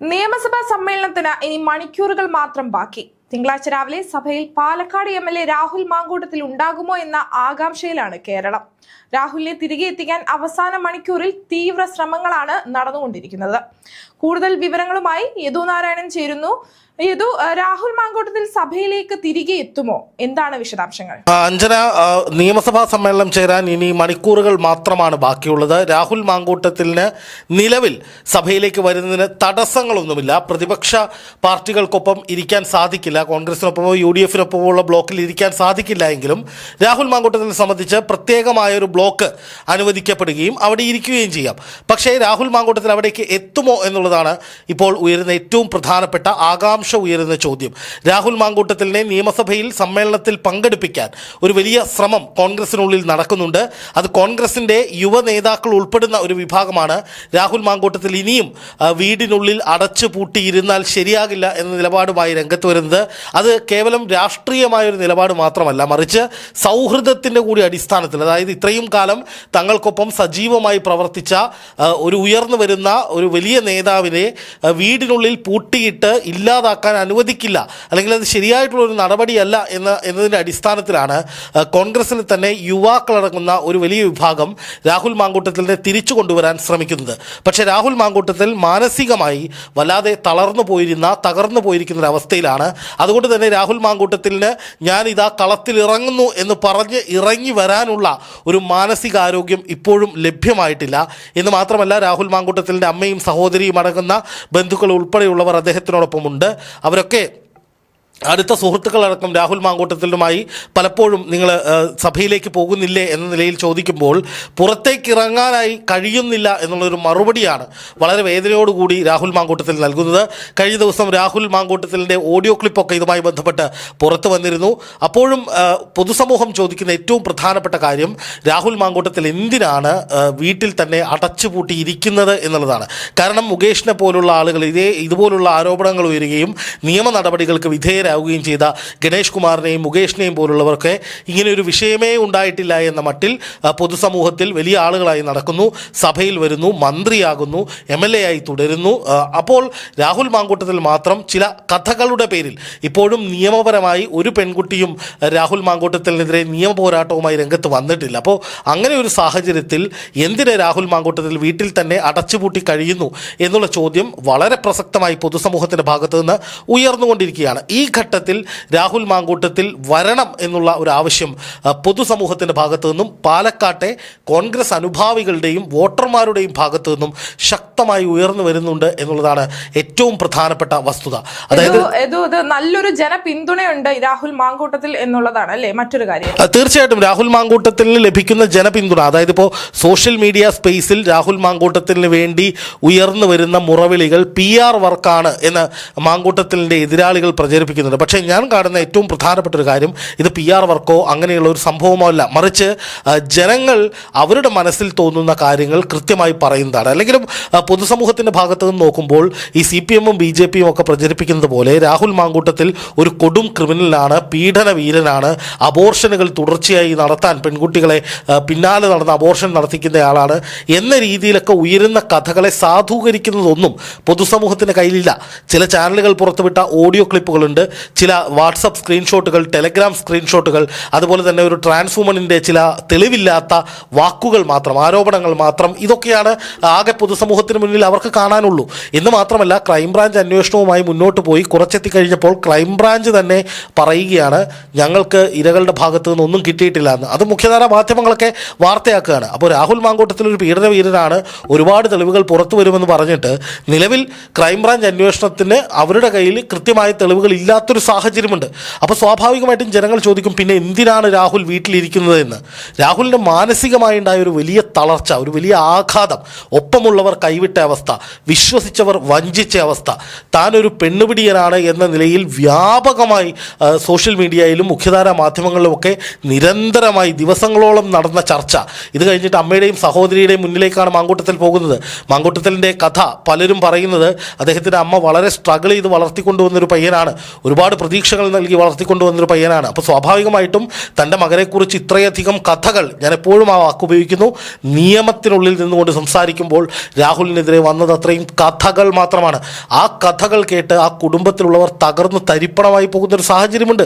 നിയമസഭാ സമ്മേളനത്തിന് ഇനി മണിക്കൂറുകൾ മാത്രം ബാക്കി. തിങ്കളാഴ്ച രാവിലെ സഭയിൽ പാലക്കാട് എം രാഹുൽ മാങ്കൂട്ടത്തിൽ ഉണ്ടാകുമോ എന്ന ആകാംക്ഷയിലാണ് കേരളം. രാഹുലിനെ തിരികെ എത്തിക്കാൻ അവസാന മണിക്കൂറിൽ തീവ്ര ശ്രമങ്ങളാണ് നടന്നുകൊണ്ടിരിക്കുന്നത്. കൂടുതൽ വിവരങ്ങളുമായി യദു നാരായണൻ ചേരുന്നു. യദു രാഹുൽ മാങ്കോട്ടത്തിൽ സഭയിലേക്ക് തിരികെ എത്തുമോ? എന്താണ് വിശദാംശങ്ങൾ? അഞ്ജന നിയമസഭാ സമ്മേളനം ചേരാൻ ഇനി മണിക്കൂറുകൾ മാത്രമാണ് ബാക്കിയുള്ളത്. രാഹുൽ മാങ്കൂട്ടത്തിന് നിലവിൽ സഭയിലേക്ക് വരുന്നതിന് തടസ്സങ്ങളൊന്നുമില്ല. പ്രതിപക്ഷ പാർട്ടികൾക്കൊപ്പം ഇരിക്കാൻ സാധിക്കില്ല. കോൺഗ്രസിനൊപ്പമോ യു ഡി എഫിനൊപ്പമോ ഉള്ള ബ്ലോക്കിൽ ഇരിക്കാൻ സാധിക്കില്ല എങ്കിലും രാഹുൽ മാങ്കൂട്ടത്തിനെ സംബന്ധിച്ച് പ്രത്യേകമായ ഒരു ബ്ലോക്ക് അനുവദിക്കപ്പെടുകയും അവിടെ ഇരിക്കുകയും ചെയ്യാം. പക്ഷേ രാഹുൽ മാങ്കൂട്ടത്തിൽ അവിടേക്ക് എത്തുമോ എന്നുള്ളതാണ് ഇപ്പോൾ ഉയരുന്ന ഏറ്റവും പ്രധാനപ്പെട്ട ആകാംക്ഷ ഉയരുന്ന ചോദ്യം. രാഹുൽ മാങ്കൂട്ടത്തിലിനെ നിയമസഭയിൽ സമ്മേളനത്തിൽ പങ്കെടുപ്പിക്കാൻ ഒരു വലിയ ശ്രമം കോൺഗ്രസിനുള്ളിൽ നടക്കുന്നുണ്ട്. അത് കോൺഗ്രസിന്റെ യുവ നേതാക്കൾ ഉൾപ്പെടുന്ന ഒരു വിഭാഗമാണ്. രാഹുൽ മാങ്കൂട്ടത്തിൽ ഇനിയും വീടിനുള്ളിൽ അടച്ചു പൂട്ടിയിരുന്നാൽ ശരിയാകില്ല എന്ന നിലപാടുമായി രംഗത്ത് വരുന്നത്. അത് കേവലം രാഷ്ട്രീയമായ ഒരു നിലപാട് മാത്രമല്ല മറിച്ച് സൗഹൃദത്തിന്റെ കൂടി അടിസ്ഥാനത്തിൽ അതായത് ഇത്രയും കാലം തങ്ങൾക്കൊപ്പം സജീവമായി പ്രവർത്തിച്ച ഒരു ഉയർന്നു വരുന്ന ഒരു വലിയ നേതാവിനെ വീടിനുള്ളിൽ പൂട്ടിയിട്ട് ഇല്ലാതാക്കാൻ അനുവദിക്കില്ല. അല്ലെങ്കിൽ അത് ശരിയായിട്ടുള്ള ഒരു നടപടിയല്ല എന്ന എന്നതിന്റെ അടിസ്ഥാനത്തിലാണ് കോൺഗ്രസിൽ തന്നെ യുവാക്കളടങ്ങുന്ന ഒരു വലിയ വിഭാഗം രാഹുൽ മാങ്കൂട്ടത്തിനെ തിരിച്ചു കൊണ്ടുവരാൻ ശ്രമിക്കുന്നത്. പക്ഷേ രാഹുൽ മാങ്കൂട്ടത്തിൽ മാനസികമായി വല്ലാതെ തളർന്നു പോയിരുന്ന തകർന്നു പോയിരിക്കുന്ന ഒരു അവസ്ഥയിലാണ് അതുകൊണ്ട് തന്നെ രാഹുൽ മാങ്കൂട്ടത്തിന് ഞാൻ ഇതാ കളത്തിൽ ഇറങ്ങുന്നു എന്ന് പറഞ്ഞ് ഇറങ്ങി വരാനുള്ള ഒരു മാനസികാരോഗ്യം ഇപ്പോഴും ലഭ്യമായിട്ടില്ല. എന്ന് മാത്രമല്ല രാഹുൽ മാങ്കൂട്ടത്തിന്റെ അമ്മയും സഹോദരിയും അടങ്ങുന്ന ബന്ധുക്കൾ ഉൾപ്പെടെയുള്ളവർ അദ്ദേഹത്തിനോടൊപ്പമുണ്ട്. അവരൊക്കെ അടുത്ത സുഹൃത്തുക്കളടക്കം രാഹുൽ മാങ്കൂട്ടത്തിലുമായി പലപ്പോഴും നിങ്ങൾ സഭയിലേക്ക് പോകുന്നില്ലേ എന്ന നിലയിൽ ചോദിക്കുമ്പോൾ പുറത്തേക്ക് ഇറങ്ങാനായി കഴിയുന്നില്ല എന്നുള്ളൊരു മറുപടിയാണ് വളരെ വേദനയോടുകൂടി രാഹുൽ മാങ്കൂട്ടത്തിൽ നൽകുന്നത്. കഴിഞ്ഞ ദിവസം രാഹുൽ മാങ്കൂട്ടത്തിലിന്റെ ഓഡിയോ ക്ലിപ്പൊക്കെ ഇതുമായി ബന്ധപ്പെട്ട് പുറത്തു വന്നിരുന്നു. അപ്പോഴും പൊതുസമൂഹം ചോദിക്കുന്ന ഏറ്റവും പ്രധാനപ്പെട്ട കാര്യം രാഹുൽ മാങ്കൂട്ടത്തിൽ എന്തിനാണ് വീട്ടിൽ തന്നെ അടച്ചുപൂട്ടിയിരിക്കുന്നത് എന്നുള്ളതാണ്. കാരണം മുകേഷിനെ പോലുള്ള ആളുകൾ ഇതേ ഇതുപോലുള്ള ആരോപണങ്ങൾ ഉയരുകയും നിയമ നടപടികൾക്ക് വിധേയരാകുകയും ചെയ്ത ഗണേഷ് കുമാറിനെയും മുകേഷിനെയും പോലുള്ളവർക്ക് ഇങ്ങനെ ഒരു വിഷയമേ ഉണ്ടായിട്ടില്ല എന്ന മട്ടിൽ പൊതുസമൂഹത്തിൽ വലിയ ആളുകളായി നടക്കുന്നു സഭയിൽ വരുന്നു മന്ത്രിയാകുന്നു എം എൽ എ ആയി തുടരുന്നു. അപ്പോൾ രാഹുൽ മാങ്കൂട്ടത്തിൽ മാത്രം ചില കഥകളുടെ പേരിൽ ഇപ്പോഴും നിയമപരമായി ഒരു പെൺകുട്ടിയും രാഹുൽ മാങ്കൂട്ടത്തിനെതിരെ നിയമ പോരാട്ടവുമായി രംഗത്ത് വന്നിട്ടില്ല. അപ്പോൾ അങ്ങനെ ഒരു സാഹചര്യത്തിൽ എന്തിന് രാഹുൽ മാങ്കൂട്ടത്തിൽ വീട്ടിൽ തന്നെ അടച്ചുപൂട്ടി കഴിയുന്നു എന്നുള്ള ചോദ്യം വളരെ പ്രസക്തമായി പൊതുസമൂഹത്തിന്റെ ഭാഗത്തു നിന്ന് ഉയർന്നുകൊണ്ടിരിക്കുകയാണ്. ഈ ഘട്ടത്തിൽ രാഹുൽ മാങ്കൂട്ടത്തിൽ വരണം എന്നുള്ള ഒരു ആവശ്യം പൊതുസമൂഹത്തിന്റെ ഭാഗത്തു നിന്നും പാലക്കാട്ടെ കോൺഗ്രസ് അനുഭാവികളുടെയും വോട്ടർമാരുടെയും ഭാഗത്തു നിന്നും ശക്തമായി ഉയർന്നു വരുന്നുണ്ട് എന്നുള്ളതാണ് ഏറ്റവും പ്രധാനപ്പെട്ട വസ്തുത. അതായത് നല്ലൊരു ജനപിന്തുണയുണ്ട് രാഹുൽ മാങ്കൂട്ടത്തിൽ എന്നുള്ളതാണ് അല്ലേ? മറ്റൊരു കാര്യം. തീർച്ചയായിട്ടും രാഹുൽ മാങ്കൂട്ടത്തിൽ ലഭിക്കുന്ന ജനപിന്തുണ അതായത് ഇപ്പോൾ സോഷ്യൽ മീഡിയ സ്പേസിൽ രാഹുൽ മാങ്കൂട്ടത്തിന് വേണ്ടി ഉയർന്നു വരുന്ന മുറവിളികൾ പി ആർ വർക്കാണ് എന്ന് മാങ്കൂട്ടത്തിന്റെ എതിരാളികൾ പ്രചരിപ്പിക്കുന്നുണ്ട് പക്ഷേ ഞാൻ കാണുന്ന ഏറ്റവും പ്രധാനപ്പെട്ട ഒരു കാര്യം ഇത് പി ആർ വർക്കോ അങ്ങനെയുള്ള ഒരു സംഭവമോ അല്ല. മറിച്ച് ജനങ്ങൾ അവരുടെ മനസ്സിൽ തോന്നുന്ന കാര്യങ്ങൾ കൃത്യമായി പറയുന്നതാണ്. അല്ലെങ്കിലും പൊതുസമൂഹത്തിന്റെ ഭാഗത്ത് നിന്ന് നോക്കുമ്പോൾ ഈ സി പി എമ്മും ബി ജെ പിയും ഒക്കെ പ്രചരിപ്പിക്കുന്നത് പോലെ രാഹുൽ മാങ്കൂട്ടത്തിൽ ഒരു കൊടും ക്രിമിനലാണ് പീഡന വീരനാണ് അബോർഷനുകൾ തുടർച്ചയായി നടത്താൻ പെൺകുട്ടികളെ പിന്നാലെ നടന്ന അബോർഷൻ നടത്തിക്കുന്നയാളാണ് എന്ന രീതിയിലൊക്കെ ഉയരുന്ന കഥകളെ സാധൂകരിക്കുന്നതൊന്നും പൊതുസമൂഹത്തിന്റെ കയ്യിലില്ല. ചില ചാനലുകൾ പുറത്തുവിട്ട ഓഡിയോ ക്ലിപ്പുകളുണ്ട്. ചില വാട്സപ്പ് സ്ക്രീൻഷോട്ടുകൾ ടെലഗ്രാം സ്ക്രീൻഷോട്ടുകൾ അതുപോലെ തന്നെ ഒരു ട്രാൻസ്വുമണിന്റെ ചില തെളിവില്ലാത്ത വാക്കുകൾ മാത്രം ആരോപണങ്ങൾ മാത്രം ഇതൊക്കെയാണ് ആകെ പൊതുസമൂഹത്തിന് മുന്നിൽ അവർക്ക് കാണാനുള്ളൂ. എന്ന് മാത്രമല്ല ക്രൈംബ്രാഞ്ച് അന്വേഷണവുമായി മുന്നോട്ട് പോയി കുറച്ചെത്തി കഴിഞ്ഞപ്പോൾ ക്രൈംബ്രാഞ്ച് തന്നെ പറയുകയാണ് ഞങ്ങൾക്ക് ഇരകളുടെ ഭാഗത്തു നിന്നൊന്നും കിട്ടിയിട്ടില്ല എന്ന്. അത് മുഖ്യധാര മാധ്യമങ്ങളൊക്കെ വാർത്തയാക്കുകയാണ്. അപ്പോൾ രാഹുൽ മാങ്കോട്ടത്തിൽ ഒരു പീഡന വീരനാണ് ഒരുപാട് തെളിവുകൾ പുറത്തു വരുമെന്ന് പറഞ്ഞിട്ട് നിലവിൽ ക്രൈംബ്രാഞ്ച് അന്വേഷണത്തിന് അവരുടെ കയ്യിൽ കൃത്യമായ തെളിവുകൾ ഇല്ലാത്തൊരു സാഹചര്യമുണ്ട്. അപ്പോൾ സ്വാഭാവികമായിട്ടും ജനങ്ങൾ ചോദിക്കും പിന്നെ എന്തിനാണ് രാഹുൽ വീട്ടിലിരിക്കുന്നത് എന്ന് രാഹുലിന്റെ മാനസികമായി ഉണ്ടായ ഒരു വലിയ തളർച്ച ഒരു വലിയ ആഘാതം ഒപ്പമുള്ളവർ കൈവിട്ട അവസ്ഥ വിശ്വസിച്ചവർ വഞ്ചിച്ച അവസ്ഥ താനൊരു പെണ്ണുപിടിയനാണ് എന്ന നിലയിൽ വ്യാപകമായി സോഷ്യൽ മീഡിയയിലും മുഖ്യധാരാ മാധ്യമങ്ങളിലുമൊക്കെ നിരന്തരമായി ദിവസങ്ങളോളം നടന്ന ചർച്ച. ഇത് കഴിഞ്ഞിട്ട് അമ്മയുടെയും സഹോദരിയുടെയും മുന്നിലേക്കാണ് മാങ്കൂട്ടത്തിൽ പോകുന്നത്. മാങ്കൂട്ടത്തിലിന്റെ കഥ പലരും പറയുന്നത് അദ്ദേഹത്തിന്റെ അമ്മ വളരെ സ്ട്രഗിൾ ചെയ്ത് വളർത്തിക്കൊണ്ടുവന്നൊരു പയ്യനാണ്. ഒരു ഒരുപാട് പ്രതീക്ഷകൾ നൽകി വളർത്തിക്കൊണ്ടുവന്നൊരു പയ്യനാണ്. അപ്പോൾ സ്വാഭാവികമായിട്ടും തന്റെ മകനെക്കുറിച്ച് ഇത്രയധികം കഥകൾ ഞാൻ എപ്പോഴും ആ വാക്ക് ഉപയോഗിക്കുന്നു. നിയമത്തിനുള്ളിൽ നിന്നുകൊണ്ട് സംസാരിക്കുമ്പോൾ രാഹുലിനെതിരെ വന്നത് അത്രയും കഥകൾ മാത്രമാണ്. ആ കഥകൾ കേട്ട് ആ കുടുംബത്തിലുള്ളവർ തകർന്ന് തരിപ്പണമായി പോകുന്ന ഒരു സാഹചര്യമുണ്ട്.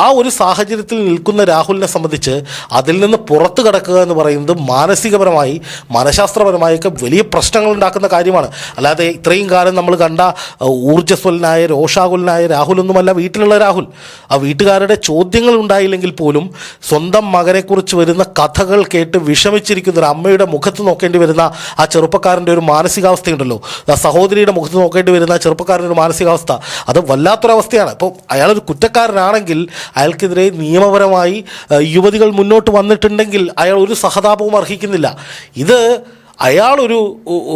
ആ ഒരു സാഹചര്യത്തിൽ നിൽക്കുന്ന രാഹുലിനെ സംബന്ധിച്ച് അതിൽ നിന്ന് പുറത്തു കിടക്കുക എന്ന് പറയുന്നത് മാനസികപരമായി മനഃശാസ്ത്രപരമായൊക്കെ വലിയ പ്രശ്നങ്ങൾ ഉണ്ടാക്കുന്ന കാര്യമാണ്. അല്ലാതെ ഇത്രയും കാലം നമ്മൾ കണ്ട ഊർജസ്വലനായ രോഷാകുലനായ രാഹുലൊന്നുമല്ല. വീട്ടിലുള്ള രാഹുൽ. ആ വീട്ടുകാരുടെ ചോദ്യങ്ങൾ ഉണ്ടായില്ലെങ്കിൽ പോലും സ്വന്തം മകനെക്കുറിച്ച് വരുന്ന കഥകൾ കേട്ട് വിഷമിച്ചിരിക്കുന്ന ഒരു അമ്മയുടെ മുഖത്ത് നോക്കേണ്ടി വരുന്ന ആ ചെറുപ്പക്കാരന്റെ ഒരു മാനസികാവസ്ഥയുണ്ടല്ലോ. ആ സഹോദരിയുടെ മുഖത്ത് നോക്കേണ്ടി വരുന്ന ആ ചെറുപ്പക്കാരന്റെ ഒരു മാനസികാവസ്ഥ. അത് വല്ലാത്തൊരവസ്ഥയാണ്. ഇപ്പോൾ അയാളൊരു കുറ്റക്കാരനാണെങ്കിൽ അയാൾക്കെതിരെ നിയമപരമായി യുവതികൾ മുന്നോട്ട് വന്നിട്ടുണ്ടെങ്കിൽ അയാൾ ഒരു സഹതാപവും അർഹിക്കുന്നില്ല. ഇത് അയാളൊരു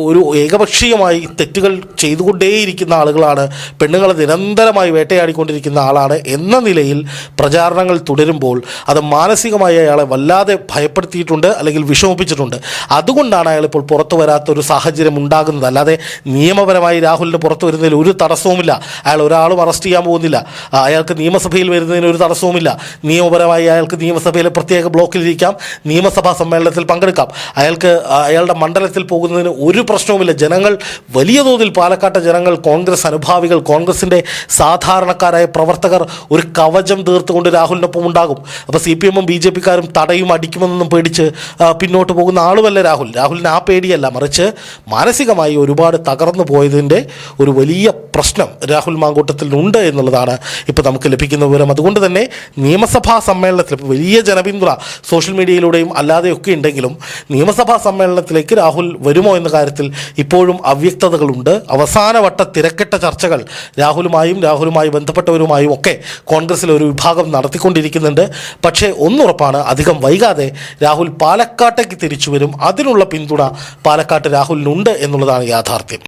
ഒരു ഏകപക്ഷീയമായി തെറ്റുകൾ ചെയ്തുകൊണ്ടേയിരിക്കുന്ന ആളുകളാണ്. പെണ്ണുങ്ങളെ നിരന്തരമായി വേട്ടയാടിക്കൊണ്ടിരിക്കുന്ന ആളാണ് എന്ന നിലയിൽ പ്രചാരണങ്ങൾ തുടരുമ്പോൾ അത് മാനസികമായി അയാളെ വല്ലാതെ ഭയപ്പെടുത്തിയിട്ടുണ്ട് അല്ലെങ്കിൽ വിഷമിപ്പിച്ചിട്ടുണ്ട്. അതുകൊണ്ടാണ് അയാൾ ഇപ്പോൾ പുറത്തു വരാത്തൊരു സാഹചര്യം ഉണ്ടാകുന്നത്. അല്ലാതെ നിയമപരമായി രാഹുലിന് പുറത്തു വരുന്നതിൽ ഒരു തടസ്സവുമില്ല. അയാൾ ഒരാളും അറസ്റ്റ് ചെയ്യാൻ പോകുന്നില്ല. അയാൾക്ക് നിയമസഭയിൽ വരുന്നതിന് ഒരു തടസ്സവുമില്ല. നിയമപരമായി അയാൾക്ക് നിയമസഭയിലെ പ്രത്യേക ബ്ലോക്കിലിരിക്കാം. നിയമസഭാ സമ്മേളനത്തിൽ പങ്കെടുക്കാം. അയാൾക്ക് അയാളുടെ മണ്ഡലത്തിൽ പോകുന്നതിന് ഒരു പ്രശ്നവുമില്ല. ജനങ്ങൾ വലിയ തോതിൽ പാലക്കാട്ടെ ജനങ്ങൾ കോൺഗ്രസ് അനുഭാവികൾ കോൺഗ്രസിന്റെ സാധാരണക്കാരായ പ്രവർത്തകർ ഒരു കവചം തീർത്തുകൊണ്ട് രാഹുലിനൊപ്പം ഉണ്ടാകും. അപ്പോൾ സി പി എമ്മും ബി ജെ പിക്കാരും തടയും അടിക്കുമെന്നൊന്നും പേടിച്ച് പിന്നോട്ട് പോകുന്ന ആളുമല്ല രാഹുൽ. രാഹുലിന് ആ പേടിയല്ല. മറിച്ച് മാനസികമായി ഒരുപാട് തകർന്നു പോയതിന്റെ ഒരു വലിയ പ്രശ്നം രാഹുൽ മാങ്കൂട്ടത്തിലുണ്ട് എന്നുള്ളതാണ് ഇപ്പോൾ നമുക്ക് ലഭിക്കുന്ന വിവരം. അതുകൊണ്ട് തന്നെ നിയമസഭാ സമ്മേളനത്തിൽ വലിയ ജനപിന്തുണ സോഷ്യൽ മീഡിയയിലൂടെയും അല്ലാതെയൊക്കെ ഉണ്ടെങ്കിലും നിയമസഭാ സമ്മേളനത്തിലേക്ക് രാഹുൽ വരുമോ എന്ന കാര്യത്തിൽ ഇപ്പോഴും അവ്യക്തതകളുണ്ട്. അവസാനവട്ട തിരക്കിട്ട ചർച്ചകൾ രാഹുലുമായും രാഹുലുമായി ബന്ധപ്പെട്ടവരുമായും ഒക്കെ കോൺഗ്രസിൽ ഒരു വിഭാഗം നടത്തിക്കൊണ്ടിരിക്കുന്നുണ്ട്. പക്ഷേ ഒന്നുറപ്പാണ് അധികം വൈകാതെ രാഹുൽ പാലക്കാട്ടേക്ക് തിരിച്ചു വരും. അതിനുള്ള പിന്തുണ പാലക്കാട്ട് രാഹുലിനുണ്ട് എന്നുള്ളതാണ് യാഥാർത്ഥ്യം.